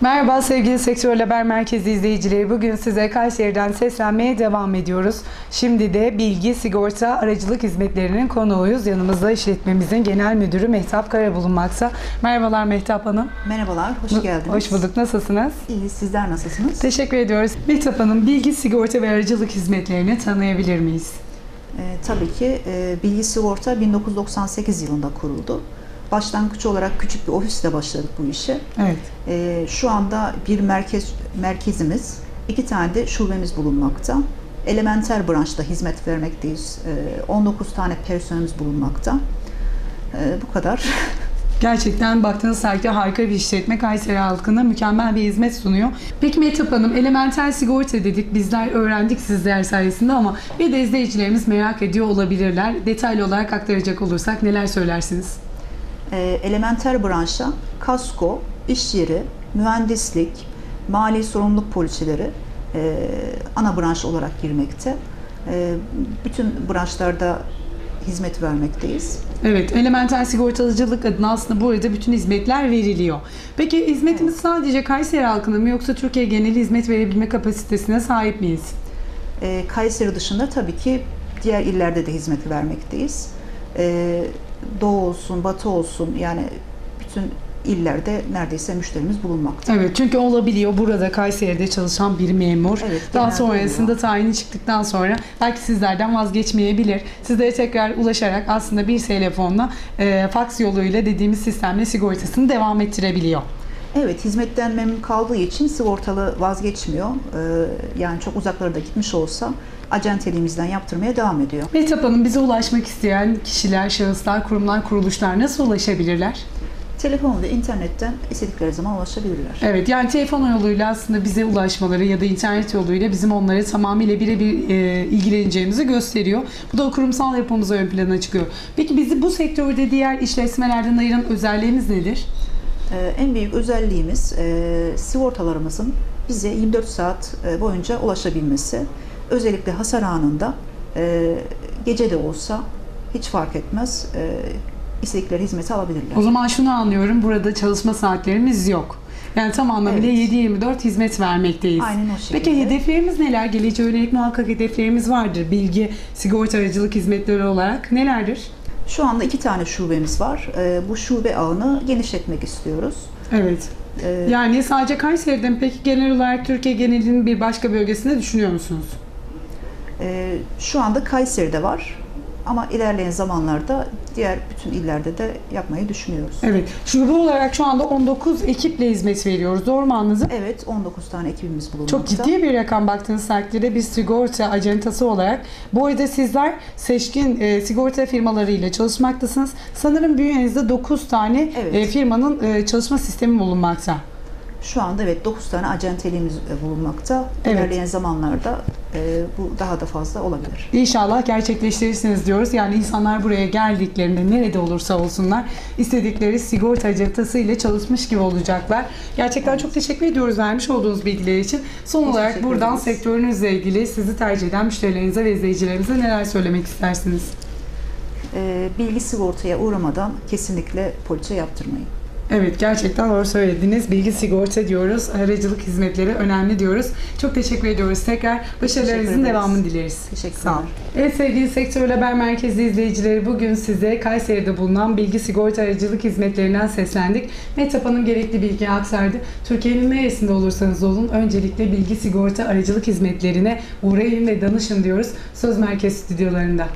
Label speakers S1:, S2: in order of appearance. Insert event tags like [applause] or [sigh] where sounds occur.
S1: Merhaba sevgili Sektör Haber Merkezi izleyicileri. Bugün size Kayseri'den seslenmeye devam ediyoruz. Şimdi de bilgi, sigorta, aracılık hizmetlerinin konuğuyuz. Yanımızda işletmemizin genel müdürü Mehtap Kara bulunmakta. Merhabalar Mehtap Hanım.
S2: Merhabalar, hoş geldiniz.
S1: Hoş bulduk. Nasılsınız?
S2: İyi, sizler nasılsınız?
S1: Teşekkür ediyoruz. Mehtap Hanım, bilgi, sigorta ve aracılık hizmetlerini tanıyabilir miyiz?
S2: Ee, tabii ki e, Bilgi Sigorta 1998 yılında kuruldu. Başlangıç olarak küçük bir ofisle başladık bu işe.
S1: Evet.
S2: Ee, şu anda bir merkez merkezimiz, iki tane de şubemiz bulunmakta. Elementer branşta hizmet vermekteyiz. Ee, 19 tane personelimiz bulunmakta. Ee, bu kadar. [laughs]
S1: Gerçekten baktığınız takdirde harika bir işletme. Kayseri halkına mükemmel bir hizmet sunuyor. Peki Mehtap Hanım, elementer sigorta dedik. Bizler öğrendik sizler sayesinde ama bir de izleyicilerimiz merak ediyor olabilirler. Detaylı olarak aktaracak olursak neler söylersiniz?
S2: Ee, elementer branşa kasko, iş yeri, mühendislik, mali sorumluluk poliçeleri e, ana branş olarak girmekte. E, bütün branşlarda hizmet vermekteyiz.
S1: Evet, elementer sigortacılık adına aslında burada bütün hizmetler veriliyor. Peki hizmetimiz sadece Kayseri halkına mı yoksa Türkiye geneli hizmet verebilme kapasitesine sahip miyiz?
S2: E, Kayseri dışında tabii ki diğer illerde de hizmet vermekteyiz. E, Doğu olsun, Batı olsun yani bütün illerde neredeyse müşterimiz bulunmakta.
S1: Evet, çünkü olabiliyor burada Kayseri'de çalışan bir memur.
S2: Evet,
S1: Daha sonrasında
S2: oluyor.
S1: tayini çıktıktan sonra belki sizlerden vazgeçmeyebilir. Sizlere tekrar ulaşarak aslında bir telefonla e, fax yoluyla dediğimiz sistemle sigortasını devam ettirebiliyor.
S2: Evet, hizmetten memnun kaldığı için sigortalı vazgeçmiyor. Ee, yani çok uzaklara da gitmiş olsa acenteliğimizden yaptırmaya devam ediyor.
S1: Mehtap Hanım bize ulaşmak isteyen kişiler, şahıslar, kurumlar, kuruluşlar nasıl ulaşabilirler?
S2: Telefon ve internetten istedikleri zaman ulaşabilirler.
S1: Evet yani telefon yoluyla aslında bize ulaşmaları ya da internet yoluyla bizim onlara tamamıyla birebir e, ilgileneceğimizi gösteriyor. Bu da kurumsal yapımız ön plana çıkıyor. Peki bizi bu sektörde diğer işletmelerden ayıran özelliğimiz nedir?
S2: Ee, en büyük özelliğimiz e, sigortalarımızın bize 24 saat e, boyunca ulaşabilmesi. Özellikle hasar anında e, gece de olsa hiç fark etmez. İstedikleri hizmeti alabilirler.
S1: O zaman şunu anlıyorum burada çalışma saatlerimiz yok. Yani tam anlamıyla
S2: Evet.
S1: 7-24 hizmet vermekteyiz.
S2: Aynen o şekilde.
S1: Peki hedeflerimiz neler? Geleceğe yönelik muhakkak hedeflerimiz vardır. Bilgi, sigorta aracılık hizmetleri olarak nelerdir?
S2: Şu anda iki tane şubemiz var. E, bu şube ağını genişletmek istiyoruz.
S1: Evet.
S2: E,
S1: Yani sadece Kayseri'de mi? Peki genel olarak Türkiye genelinin bir başka bölgesinde düşünüyor musunuz?
S2: e, şu anda Kayseri'de var. Ama ilerleyen zamanlarda diğer bütün illerde de yapmayı düşünüyoruz.
S1: Evet. Şube olarak şu anda 19 ekiple hizmet veriyoruz. Doğru mu anladım?
S2: Evet, 19 tane ekibimiz bulunmakta.
S1: Çok ciddi bir rakam baktığınız takdirde bir sigorta acentası olarak. Bu arada sizler seçkin e, sigorta firmalarıyla çalışmaktasınız. Sanırım bünyenizde 9 tane
S2: Evet.
S1: e, firmanın e, çalışma sistemi bulunmakta.
S2: Şu anda evet 9 tane acenteliğimiz e, bulunmakta.
S1: Evet.
S2: İlerleyen zamanlarda e, bu daha da fazla olabilir.
S1: İnşallah gerçekleştirirsiniz diyoruz. Yani insanlar buraya geldiklerinde nerede olursa olsunlar istedikleri sigorta acentası ile çalışmış gibi olacaklar. Gerçekten çok teşekkür ediyoruz vermiş olduğunuz bilgiler için. Son
S2: Biz
S1: olarak buradan
S2: ederiz.
S1: sektörünüzle ilgili sizi tercih eden müşterilerinize ve izleyicilerimize neler söylemek istersiniz?
S2: E, bilgi sigortaya uğramadan kesinlikle poliçe yaptırmayın.
S1: Evet gerçekten doğru söylediniz. Bilgi sigorta diyoruz. Aracılık hizmetleri önemli diyoruz. Çok teşekkür ediyoruz. Tekrar başarılarınızın devamını dileriz.
S2: Teşekkürler.
S1: Sağ olun. Evet sevgili Sektör Haber Merkezi izleyicileri bugün size Kayseri'de bulunan bilgi sigorta aracılık hizmetlerinden seslendik. Mehtap Hanım gerekli bilgiyi aktardı. Türkiye'nin neresinde olursanız olun öncelikle bilgi sigorta aracılık hizmetlerine uğrayın ve danışın diyoruz. Söz Merkez stüdyolarında.